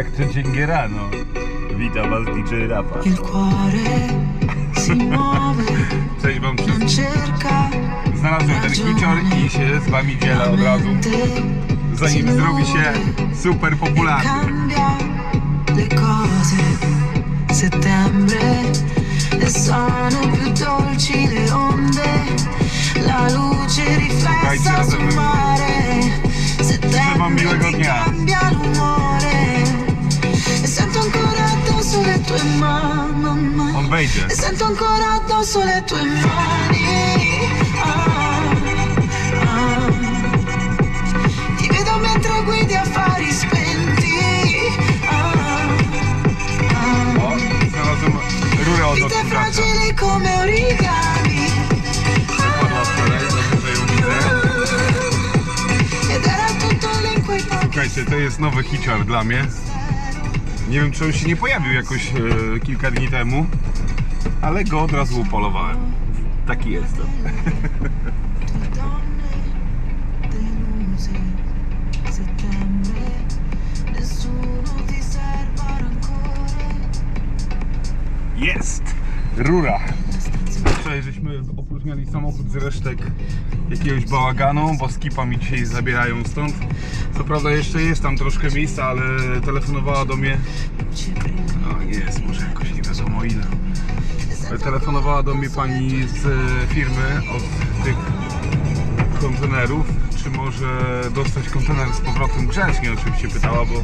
Jak codziennie rano. Witam was DJ Rapa. Il cuore si muove, Cześć wam non wszystkim. cerca Znalazłem ten hicior i się z wami dzielę od razu. Zanim zrobi się super popularny. cambia le cose. Settembre e sono più dolci le onde, la luce riflessa Dajcie sul razem. mare. Settembre miłego ti dnia. cambia l'umore wejdzie. E sento ancora addosso le tue mani. Ah, ah. Ti vedo mentre guidi affari spenti. Ah, O, znalazłem rurę od Vite odkurzacza. fragili come origami. Przepadła wczoraj, dobrze, że ją widzę. Ed era tutto lì in quei pochi Słuchajcie, to jest nowy hicior dla mnie. Nie wiem, czy on się nie pojawił jakoś e, kilka dni temu, ale go od razu upolowałem. Taki jestem. Jest! Rura! Wczoraj żeśmy opróżniali samochód z resztek jakiegoś bałaganu, bo skipa mi dzisiaj zabierają stąd. Co prawda jeszcze jest tam troszkę miejsca, ale telefonowała do mnie, no nie jest może jakoś nie wiadomo ile. Telefonowała do mnie pani z e, firmy od tych kontenerów, czy może dostać kontener z powrotem grzecznie oczywiście pytała, bo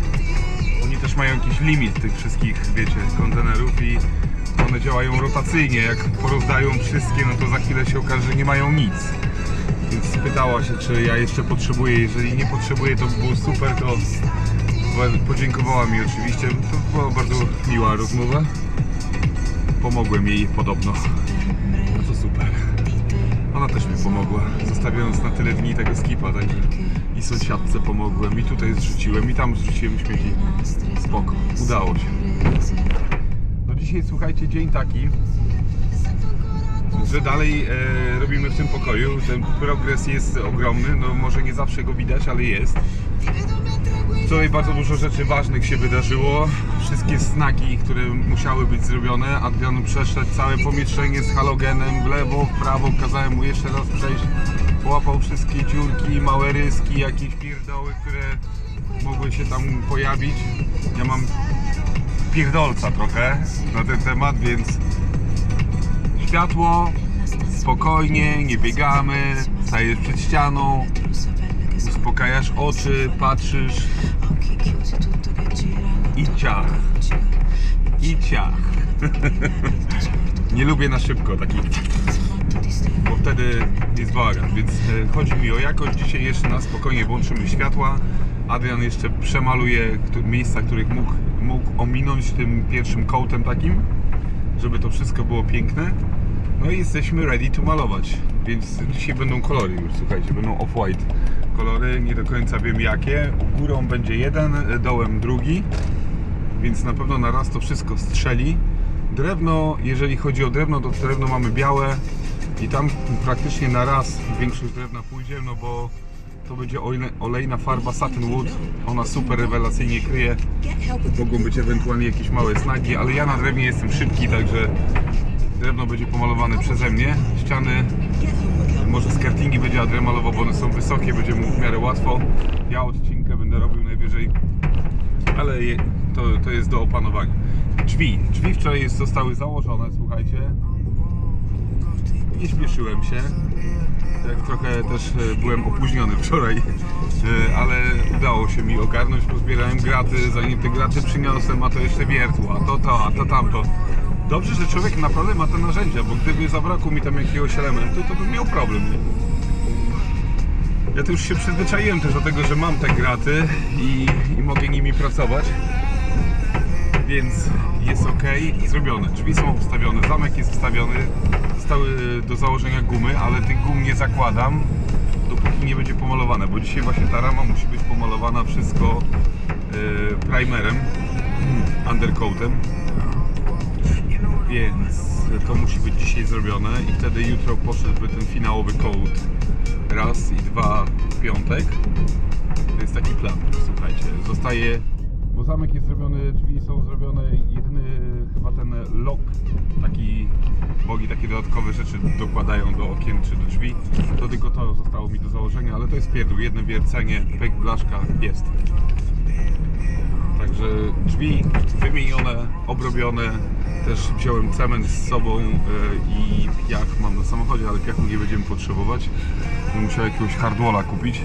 oni też mają jakiś limit tych wszystkich, wiecie, kontenerów i one działają rotacyjnie. Jak porozdają wszystkie, no to za chwilę się okaże, że nie mają nic. Więc pytała się, czy ja jeszcze potrzebuję. Jeżeli nie potrzebuję, to by było super, to podziękowała mi oczywiście. To była bardzo miła rozmowa. Pomogłem jej podobno. No to super. Ona też mi pomogła, zostawiając na tyle dni tego skipa, tak? I sąsiadce pomogłem, i tutaj zrzuciłem, i tam zrzuciłem śmieci. Spoko, udało się. Dzisiaj słuchajcie, dzień taki, że dalej e, robimy w tym pokoju. Ten progres jest ogromny, no może nie zawsze go widać, ale jest. Wczoraj bardzo dużo rzeczy ważnych się wydarzyło. Wszystkie snagi, które musiały być zrobione. Adrian przeszedł całe pomieszczenie z halogenem w lewo, w prawo. Kazałem mu jeszcze raz przejść. Połapał wszystkie dziurki, małe ryski, jakieś pierdoły, które mogły się tam pojawić. Ja mam pierdolca trochę na ten temat, więc światło, spokojnie, nie biegamy, stajesz przed ścianą, uspokajasz oczy, patrzysz i ciach, i ciach. Nie lubię na szybko takich, bo wtedy jest bałagan, więc e, chodzi mi o jakość. Dzisiaj jeszcze na spokojnie włączymy światła. Adrian jeszcze przemaluje miejsca, których mógł, mógł ominąć tym pierwszym kołtem takim, żeby to wszystko było piękne. No i jesteśmy ready to malować, więc dzisiaj będą kolory już, słuchajcie, będą off-white kolory, nie do końca wiem jakie. Górą będzie jeden, dołem drugi, więc na pewno na raz to wszystko strzeli. Drewno, jeżeli chodzi o drewno, to drewno mamy białe i tam praktycznie na raz większość drewna pójdzie, no bo to będzie olej- olejna farba Satin Wood. Ona super rewelacyjnie kryje. Mogą być ewentualnie jakieś małe snagi, ale ja na drewnie jestem szybki, także drewno będzie pomalowane przeze mnie. Ściany, może skirtingi będzie Adrian bo one są wysokie, będzie mu w miarę łatwo. Ja odcinkę będę robił najwyżej, ale to, to jest do opanowania. Drzwi. Drzwi wczoraj zostały założone, słuchajcie. Nie śpieszyłem się. Tak trochę też e, byłem opóźniony wczoraj, E, ale udało się mi ogarnąć, pozbierałem graty, zanim te graty przyniosłem, a to jeszcze wiertło, a to to, a to tamto. Dobrze, że człowiek naprawdę ma te narzędzia, bo gdyby zabrakło mi tam jakiegoś elementu, to bym miał problem, nie? Ja to już się przyzwyczaiłem też do tego, że mam te graty i, i mogę nimi pracować. Więc jest ok, zrobione. Drzwi są wstawione, zamek jest wstawiony. Zostały do założenia gumy, ale tych gum nie zakładam, dopóki nie będzie pomalowane, bo dzisiaj właśnie ta rama musi być pomalowana wszystko e, primerem, undercoatem. Więc to musi być dzisiaj zrobione i wtedy jutro poszedłby ten finałowy coat raz i dwa w piątek. To jest taki plan, słuchajcie. Zostaje Bo zamek jest zrobiony, drzwi są zrobione, jedyny chyba ten lock, taki bogi takie dodatkowe rzeczy dokładają do okien czy do drzwi. To tylko to zostało mi do założenia, ale to jest pierdół, jedno wiercenie, pyk, blaszka, jest. Także drzwi wymienione, obrobione. Też wziąłem cement z sobą e, i piach mam na samochodzie, ale piachu nie będziemy potrzebować. Bym musiał jakiegoś hardwalla kupić.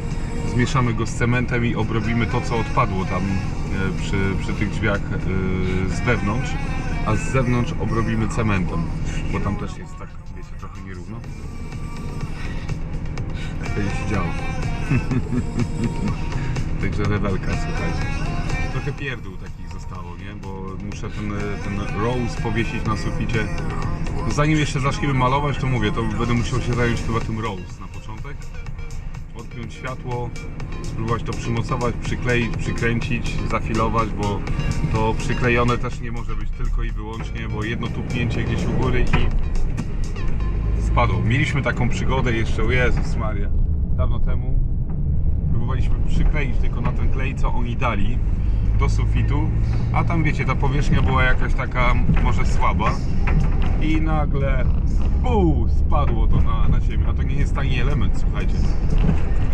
Zmieszamy go z cementem i obrobimy to, co odpadło tam e, przy, przy tych drzwiach e, z wewnątrz, a z zewnątrz obrobimy cementem, bo tam też jest tak, wiecie, trochę nierówno. Tak będzie się działo. Także rewelka, słuchajcie. Trochę pierdół takich zostało, nie? Bo muszę ten, ten rose powiesić na suficie. Zanim jeszcze zaczniemy malować, to mówię, to będę musiał się zająć chyba tym rose na początek. Odpiąć światło, spróbować to przymocować, przykleić, przykręcić, zafilować, bo to przyklejone też nie może być tylko i wyłącznie, bo jedno tupnięcie gdzieś u góry i spadło. Mieliśmy taką przygodę jeszcze, o Jezus Maria, dawno temu. Próbowaliśmy przykleić tylko na ten klej, co oni dali do sufitu, a tam wiecie, ta powierzchnia była jakaś taka może słaba. I nagle buu, spadło to na, na ziemię, a to nie jest tani element, słuchajcie.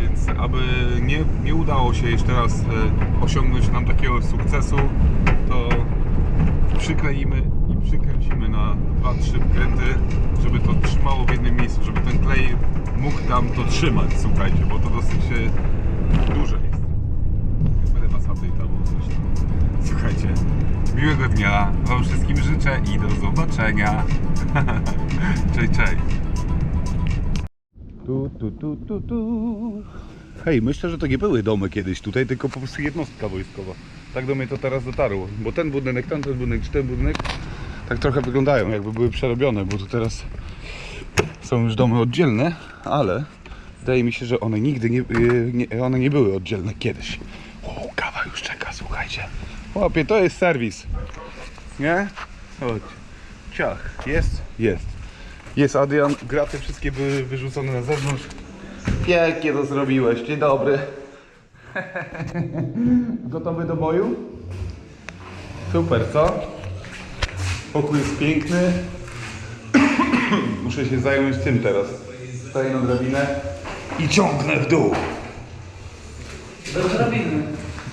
Więc aby nie, nie udało się jeszcze raz e, osiągnąć nam takiego sukcesu, to przykleimy i przykręcimy na 2-3 wkręty, żeby to trzymało w jednym miejscu, żeby ten klej mógł tam to trzymać, słuchajcie, bo to dosyć e, duże was update'ował zresztą. Słuchajcie, miłego dnia wam wszystkim życzę i do zobaczenia. cześć, cześć. Tu, tu, tu, tu, tu. Hej, myślę, że to nie były domy kiedyś tutaj, tylko po prostu jednostka wojskowa. Tak do mnie to teraz dotarło, bo ten budynek, ten, budynek, czy ten budynek tak trochę wyglądają, jakby były przerobione, bo tu teraz są już domy oddzielne, ale wydaje mi się, że one nigdy nie, yy, nie, one nie były oddzielne kiedyś. Już czeka, słuchajcie. Chłopie, to jest serwis. Nie? Chodź. Ciach. Jest? Jest. Jest Adrian, graty wszystkie były wyrzucone na zewnątrz. Jakie to zrobiłeś? Dzień dobry. Gotowy do boju? Super, co? Pokój jest piękny. Muszę się zająć tym teraz. Staję na drabinę i ciągnę w dół.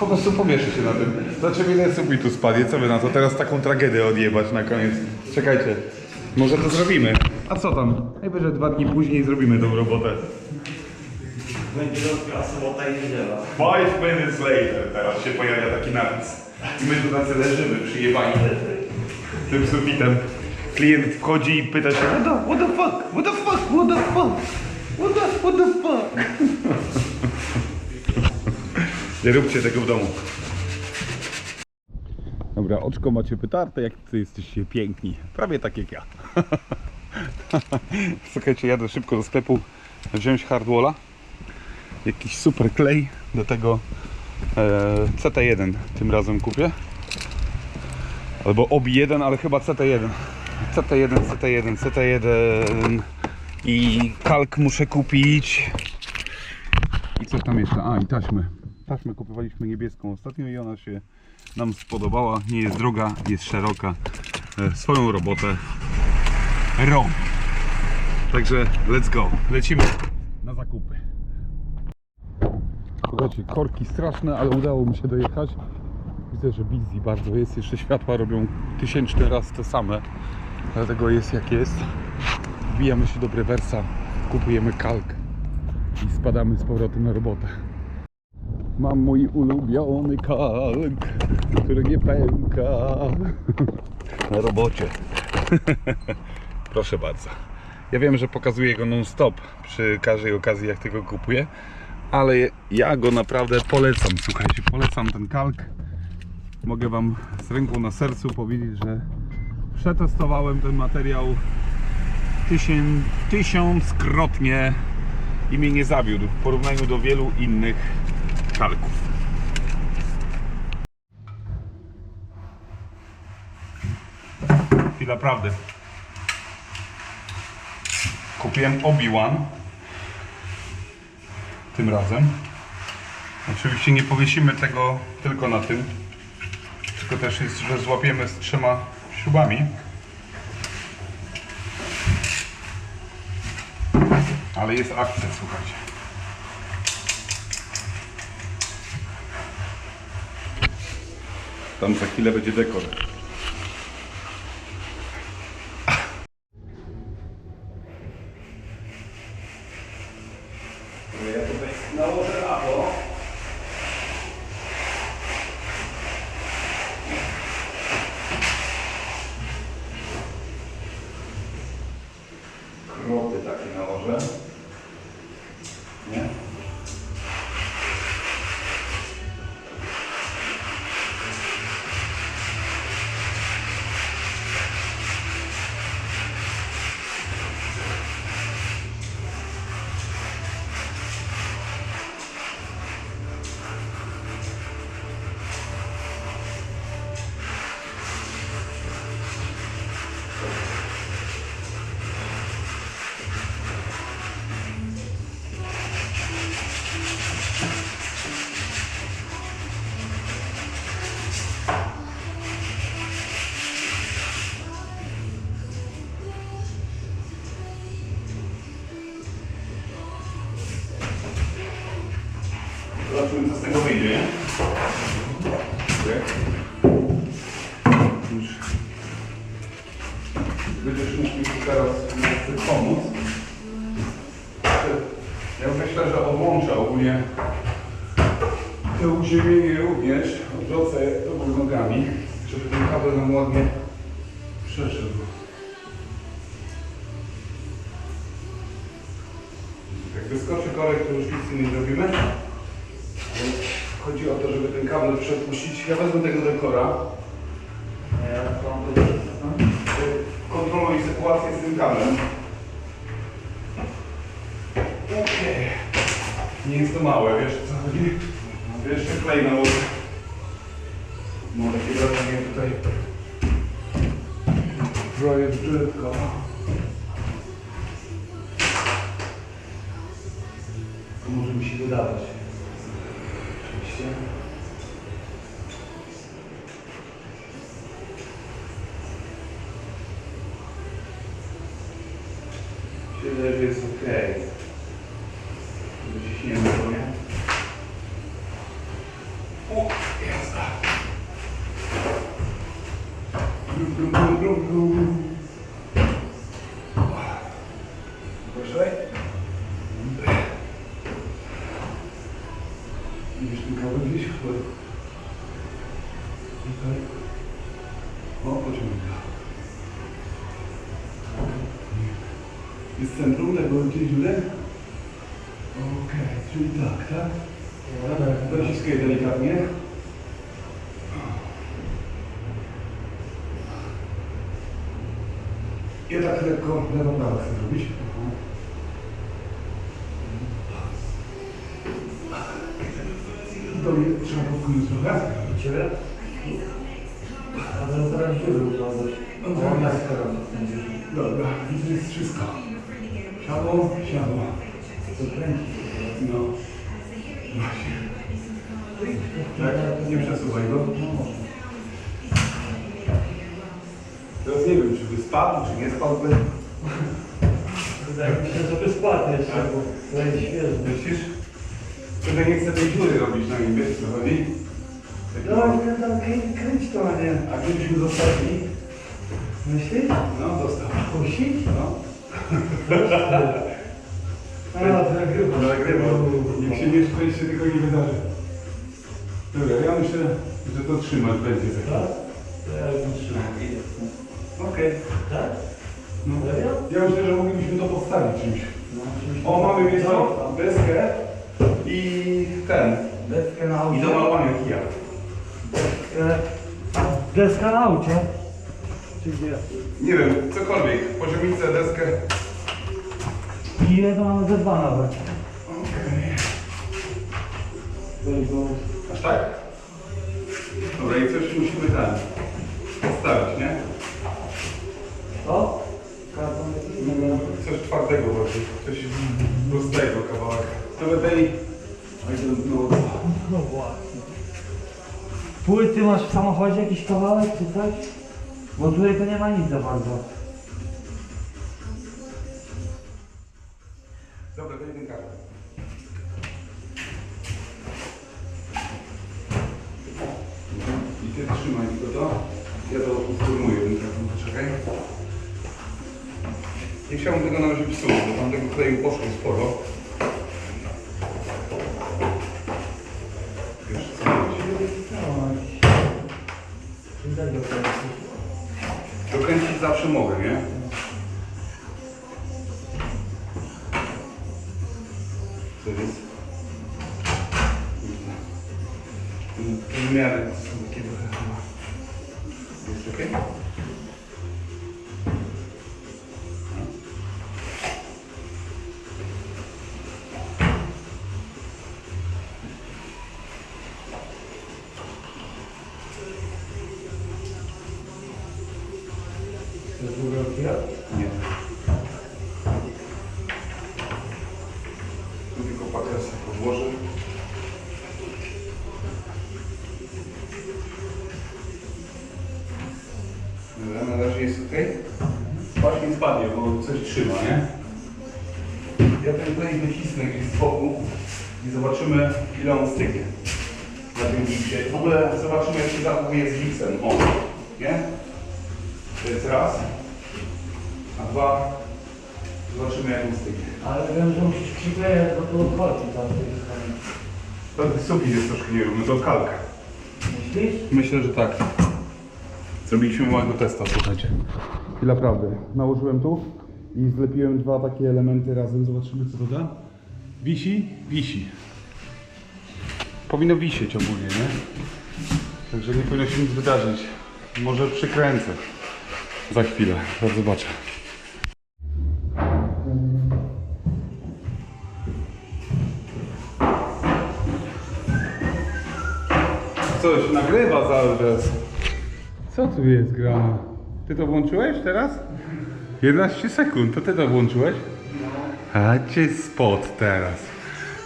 Po prostu powieszę się na tym. Znaczy ile sufitu spadnie, co wy na to? Teraz taką tragedię odjebać na koniec. Czekajcie. Może to zrobimy. A co tam? Najwyżej dwa dni później zrobimy tą robotę. Będzie rozkaz, sobota i niedziela. Five minutes later. Teraz się pojawia taki napis. I my tu tacy leżymy, przyjebani tym sufitem. Klient wchodzi i pyta się What the, what the fuck? What the fuck? What the fuck? What the, what the fuck? Nie róbcie tego w domu. Dobra, oczko macie pytarte, jak ty jesteście piękni. Prawie tak jak ja. Słuchajcie, jadę szybko do sklepu wziąć hardwalla. Jakiś super klej do tego e, CT1 tym razem kupię. Albo OBI 1, ale chyba CT1. CT1, CT1, CT1 i kalk muszę kupić. I coś tam jeszcze? A, i taśmy. Taśmę kupowaliśmy niebieską ostatnio i ona się nam spodobała. Nie jest droga, jest szeroka. E, Swoją robotę robi. Także let's go. Lecimy na zakupy. Słuchajcie, korki straszne, ale udało mi się dojechać. Widzę, że busy bardzo jest. Jeszcze światła robią tysięczny raz te same. Dlatego jest jak jest. Wbijamy się do Brewersa, kupujemy kalk i spadamy z powrotem na robotę. Mam mój ulubiony kalk, który nie pęka. Na robocie. Proszę bardzo. Ja wiem, że pokazuję go non-stop przy każdej okazji, jak tego kupuję, ale ja go naprawdę polecam. Słuchajcie, polecam ten kalk. Mogę Wam z ręką na sercu powiedzieć, że przetestowałem ten materiał tysię, tysiąckrotnie i mnie nie zawiódł w porównaniu do wielu innych kalków. Chwila prawdy. Kupiłem Obi-Wan tym razem. Oczywiście nie powiesimy tego tylko na tym, Tylko też jest, że złapiemy z trzema śrubami. Ale jest akcja, słuchajcie. Tam za chwilę będzie dekor. Dziękuję. Będziesz tu teraz pomóc. Ja myślę, że odłączę ogólnie to uziemienie również, odwrócę do góry nogami, żeby ten kabel nam ładnie przeszedł. Jak wyskoczy korek, to już nic nie zrobimy. Kabel przepuścić. Ja wezmę tego dekora. Kontroluj sytuację z tym kablem. Okej. Nie jest to małe, wiesz co chodzi? Jeszcze klej nałożę. Mam takie wrażenie tutaj. Projekt brzydko. To może mi się wydawać. Oczywiście. Myślę, że jest ok. Wyciśniemy to, nie? O, jazda. Grum, grum, grum, grum, grum. Proszę. Widzisz ten kabel gdzieś? Tutaj. O, pociąga. Jest gdzieś dziurek? Okej, czyli tak, tak? Dociskaj delikatnie. Ja tak lekko lewo prawo chcę zrobić. To mnie trzeba popchnąć trochę. Ciebie? A to teraz dziury wyglądasz. Dobra. Teraz? Dobra, to jest wszystko. Myślisz? No, zostaw. Puścić? No. A, to nagrywa. Nagrywa. Niech się nieszczęście tylko nie wydarzy. Dobra, ja myślę, że to trzymać będzie. Tak? To ja bym trzymał. Okej. Tak? No. Serio? Ja myślę, że moglibyśmy to postawić czymś. No, oczywiście. O, mamy wiesz Co? co? Deskę i ten. Deskę na I aucie. do malowania kija. Deskę... Deska na aucie? Czy gdzie? Nie wiem, cokolwiek. Poziomicę, deskę. Mamy ze dwa nawet? Okej. Weź go. Aż tak? Dobra, i coś musimy ten postawić, nie? O? Karton jakiś? Dobra. Coś czwartego właśnie. Coś prostego kawałek. To tej... I know. No właśnie. Płyty masz w samochodzie jakiś kawałek czy coś? Bo tutaj to nie ma nic za bardzo. Jest zobaczymy jak on stygnie. Ale wiem, że musisz przyklejać, bo to odchodzi tam tej strony. To sufit jest troszkę nierówny, to kalka. Myślisz? Myślę, że tak. Zrobiliśmy małego testa, słuchajcie. I naprawdę, nałożyłem tu i zlepiłem dwa takie elementy razem. Zobaczymy co to da. Wisi? Wisi. Powinno wisieć ogólnie, nie? Także nie powinno się nic wydarzyć. Może przykręcę. Za chwilę, zaraz zobaczę. Cały czas. Co tu jest grane? Ty to włączyłeś teraz? 11 sekund, to ty to włączyłeś? A cię spot teraz.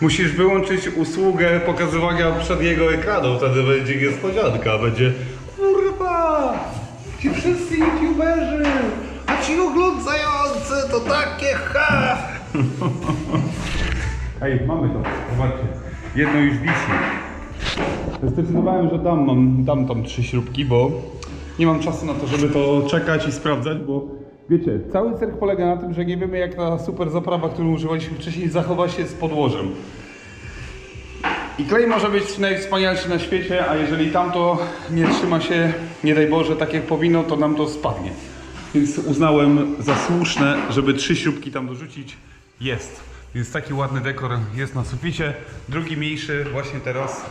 Musisz wyłączyć usługę pokazywania przedniego ekranu, wtedy będzie niespodzianka, będzie kurwa, ci wszyscy youtuberzy, a ci oglądający to takie ha! Ej, mamy to, zobaczcie, jedno już wisi. Zdecydowałem, że dam, mam, dam tam trzy śrubki, bo nie mam czasu na to, żeby to czekać i sprawdzać, bo wiecie, cały cyrk polega na tym, że nie wiemy jak ta super zaprawa, którą używaliśmy wcześniej, zachowa się z podłożem. I klej może być najwspanialszy na świecie, a jeżeli tamto nie trzyma się, nie daj Boże, tak jak powinno, to nam to spadnie. Więc uznałem za słuszne, żeby trzy śrubki tam dorzucić. Jest. Więc taki ładny dekor jest na suficie. Drugi mniejszy właśnie teraz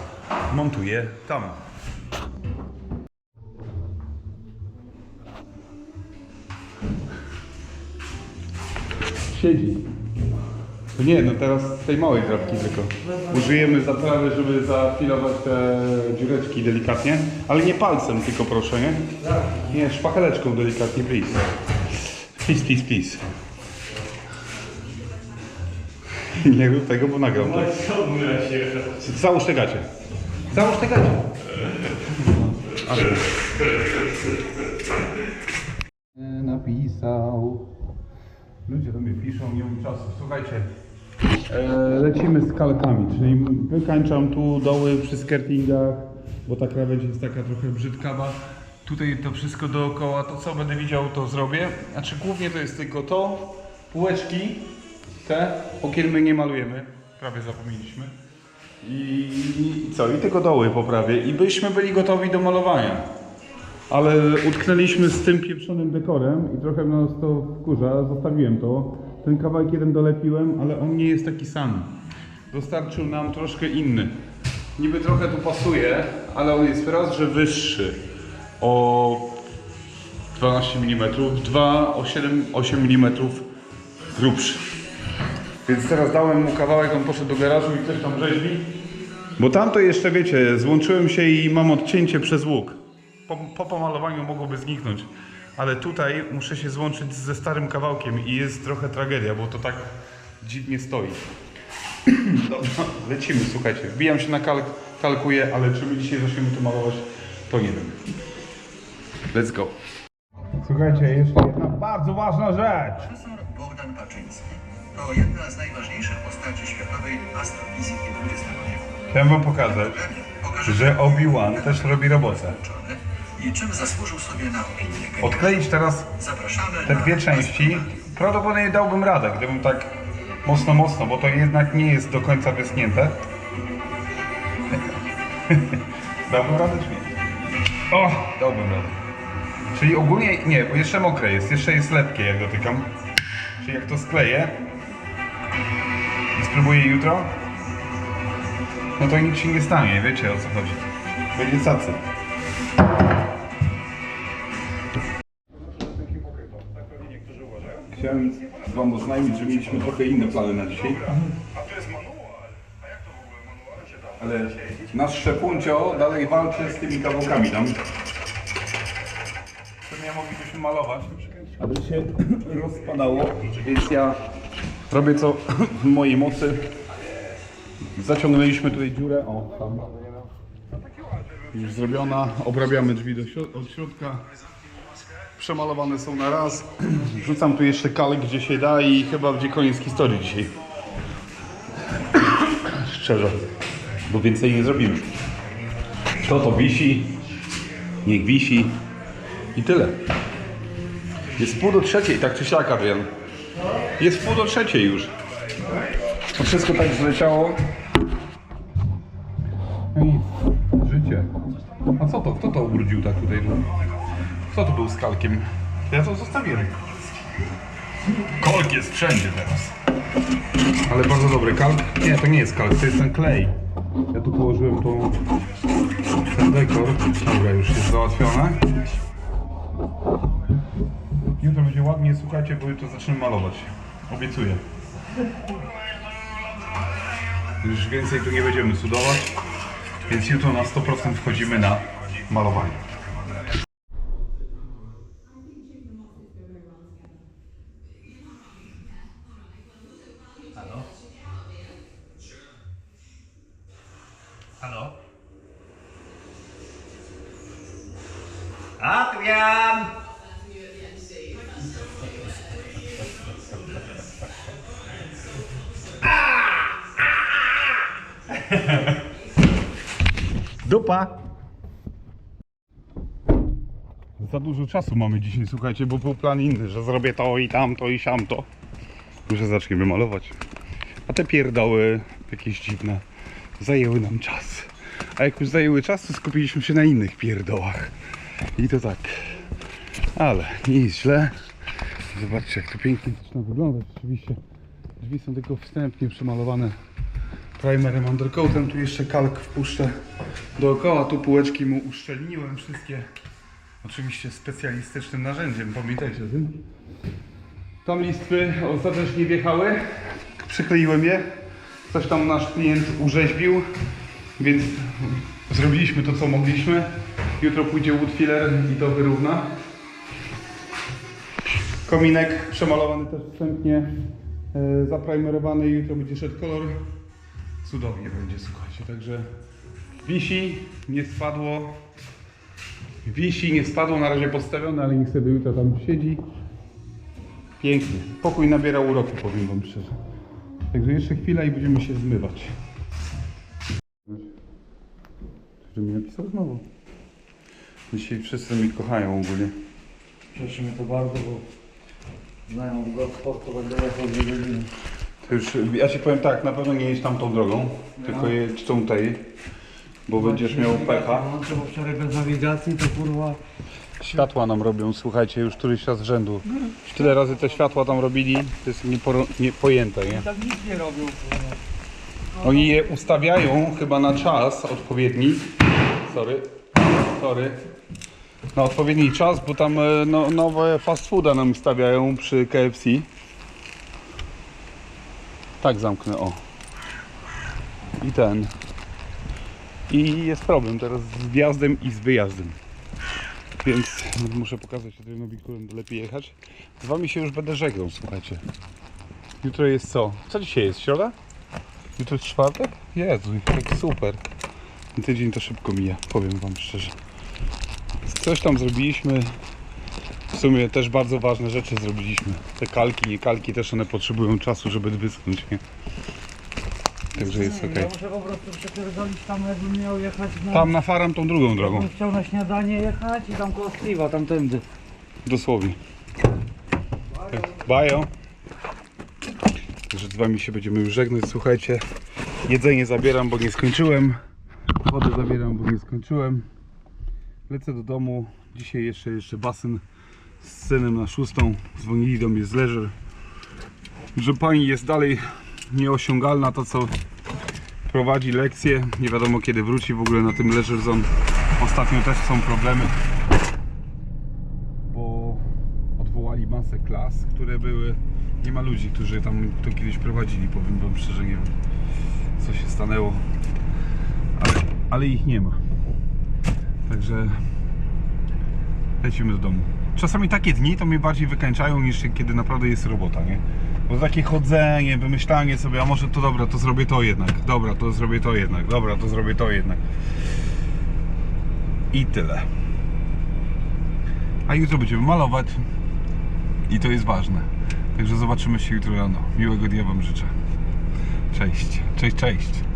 montuję tam. Siedzi. To nie, no teraz z tej małej drapki tylko. Użyjemy zaprawy, żeby zafilować te dziureczki delikatnie, ale nie palcem tylko proszę, nie? Nie, szpacheleczką delikatnie, please. Please, please, please. Nie rób tego, bo nagram to. Załóż te gacie. Załóż te gacie. Ale... Napisał. Ludzie do mnie piszą, nie mam czasu. Słuchajcie, e, lecimy z kalkami, czyli wykańczam tu doły przy skirtingach, bo ta krawędź jest taka trochę brzydkawa. Tutaj to wszystko dookoła, to co będę widział, to zrobię. Znaczy głównie to jest tylko to, półeczki, te, okienmy nie malujemy, prawie zapomnieliśmy. I, I co? I tylko doły poprawię i byśmy byli gotowi do malowania. Ale utknęliśmy z tym pieprzonym dekorem i trochę nas to wkurza, zostawiłem to. Ten kawałek jeden dolepiłem, ale on nie jest taki sam. Dostarczył nam troszkę inny. Niby trochę tu pasuje, ale on jest raz, że wyższy o 12 mm, dwa o 7, 8 mm grubszy. Więc teraz dałem mu kawałek, on poszedł do garażu i coś tam rzeźbi. Bo tamto jeszcze, wiecie, złączyłem się i mam odcięcie przez łuk. Po, po pomalowaniu mogłoby zniknąć. Ale tutaj muszę się złączyć ze starym kawałkiem i jest trochę tragedia, bo to tak dziwnie stoi. Dobra, lecimy, słuchajcie. Wbijam się na kalk, kalkuję, ale czy my dzisiaj zaczniemy to malować, to nie wiem. Let's go. Słuchajcie, jeszcze jedna bardzo ważna rzecz. Profesor Bogdan Paczyński to jedna z najważniejszych postaci światowej astrofizyki XX wieku. Chciałem wam pokazać, że Obi-Wan też robi robotę. i czym zasłużył sobie na opinię. Odkleić teraz te dwie części, prawdopodobnie dałbym radę, gdybym tak mocno, mocno, bo to jednak nie jest do końca wyschnięte. dałbym radę czy nie? O, dałbym radę. Czyli ogólnie nie, bo jeszcze mokre jest, jeszcze jest lepkie jak dotykam. Czyli jak to skleję spróbuję jutro, no to nic się nie stanie, wiecie o co chodzi. Będzie cacy. Chciałem Wam oznajmić, że mieliśmy trochę inne plany na dzisiaj. Ale nasz szefuncio dalej walczy z tymi kawałkami tam. Pewnie moglibyśmy malować, aby się rozpadało, więc ja robię co w mojej mocy. Zaciągnęliśmy tutaj dziurę, o tam. Już zrobiona, obrabiamy drzwi do środ- od środka przemalowane są na raz. Rzucam tu jeszcze kalek gdzie się da i chyba będzie koniec historii dzisiaj. Szczerze, bo więcej nie zrobimy. To to wisi, niech wisi i tyle. Jest pół do trzeciej, tak czy siak, Adrian. Jest pół do trzeciej już. To wszystko tak zleciało. No i życie. A co to? Kto to ubrudził tak tutaj? Kto to był z kalkiem? Ja to zostawiłem. Kolk jest wszędzie teraz. Ale bardzo dobry kalk. Nie, to nie jest kalk, to jest ten klej. Ja tu położyłem tą, ten dekor. Dobra, już jest załatwione. Jutro będzie ładnie, słuchajcie, bo jutro zaczniemy malować. Obiecuję. Już więcej tu nie będziemy cudować, więc jutro na 100% wchodzimy na malowanie. Halo? Adrian! Dupa! Za dużo czasu mamy dzisiaj, słuchajcie, bo był plan inny, że zrobię to i tamto i siamto. Że zaczniemy malować. A te pierdoły jakieś dziwne zajęły nam czas. A jak już zajęły czas, to skupiliśmy się na innych pierdołach. I to tak. Ale nie jest źle. Zobaczcie, jak to pięknie zaczyna wyglądać. Oczywiście drzwi są tylko wstępnie przemalowane primerem undercoatem. Tu jeszcze kalk wpuszczę dookoła. Tu półeczki mu uszczelniłem wszystkie. Oczywiście specjalistycznym narzędziem, pamiętajcie o tym. Tam listwy ostatecznie wjechały. Przykleiłem je. Coś tam nasz klient urzeźbił, więc zrobiliśmy to co mogliśmy. Jutro pójdzie wood filler i to wyrówna. Kominek przemalowany też wstępnie, e, zaprimerowany. Jutro będzie szedł kolor. Cudownie będzie, słuchajcie. Także wisi, nie spadło. Wisi, nie spadło, na razie podstawione, ale niech sobie jutro tam siedzi. Pięknie. Pokój nabiera uroku, powiem wam szczerze. Także jeszcze chwila i będziemy się zmywać. Że mi napisał znowu. Dzisiaj wszyscy mnie kochają ogólnie. Cieszy mnie to bardzo, bo znają go sport, to To już, ja ci powiem tak, na pewno nie jedź tamtą drogą, tylko jedź tutaj, bo będziesz miał pecha. Włączę, bo wczoraj bez nawigacji to kurwa... Światła nam robią, słuchajcie, już któryś raz z rzędu. Już tyle razy te światła tam robili, to jest nieporo- niepojęte, nie? Tak nic nie robią kurwa. Oni je ustawiają chyba na czas odpowiedni. Sorry. Sorry. Na odpowiedni czas, bo tam e, no, nowe fast fooda nam stawiają przy KFC. Tak zamknę, o. I ten. I jest problem teraz z wjazdem i z wyjazdem. Więc muszę pokazać Adrianowi, którym lepiej jechać. Z wami się już będę żegnał, słuchajcie. Jutro jest co? Co dzisiaj jest? Środa? Jutro jest czwartek? Jezu, jak super. Tydzień to szybko mija, powiem wam szczerze. Coś tam zrobiliśmy. W sumie też bardzo ważne rzeczy zrobiliśmy. Te kalki, nie kalki też one potrzebują czasu, żeby wyschnąć, nie? Także jest ok. Ja muszę po prostu przepierdolić tam, jakbym miał jechać na... Tam na faram tą drugą drogą. Jakbym chciał na śniadanie jechać i tam koło Steve'a, tamtędy. Dosłownie. Tak, Bajo. Także z wami się będziemy już żegnać. Słuchajcie, jedzenie zabieram, bo nie skończyłem. Wodę zabieram, bo nie skończyłem. Lecę do domu. Dzisiaj jeszcze, jeszcze basen z synem na szóstą. Dzwonili do mnie z Leżer, że pani jest dalej nieosiągalna, to co prowadzi lekcje. Nie wiadomo kiedy wróci w ogóle na tym Leisure Zone. Ostatnio też są problemy bo odwołali masę klas, które były. Nie ma ludzi, którzy tam to kiedyś prowadzili, powiem wam szczerze, nie wiem co się stanęło, ale, ale ich nie ma. Także lecimy do domu. Czasami takie dni to mnie bardziej wykańczają niż kiedy naprawdę jest robota, nie? Bo takie chodzenie, wymyślanie sobie, a może to dobra, to zrobię to jednak, dobra, to zrobię to jednak, dobra, to zrobię to jednak. I tyle. A jutro będziemy malować i to jest ważne. Także zobaczymy się jutro rano. Miłego dnia Wam życzę. Cześć, cześć, cześć.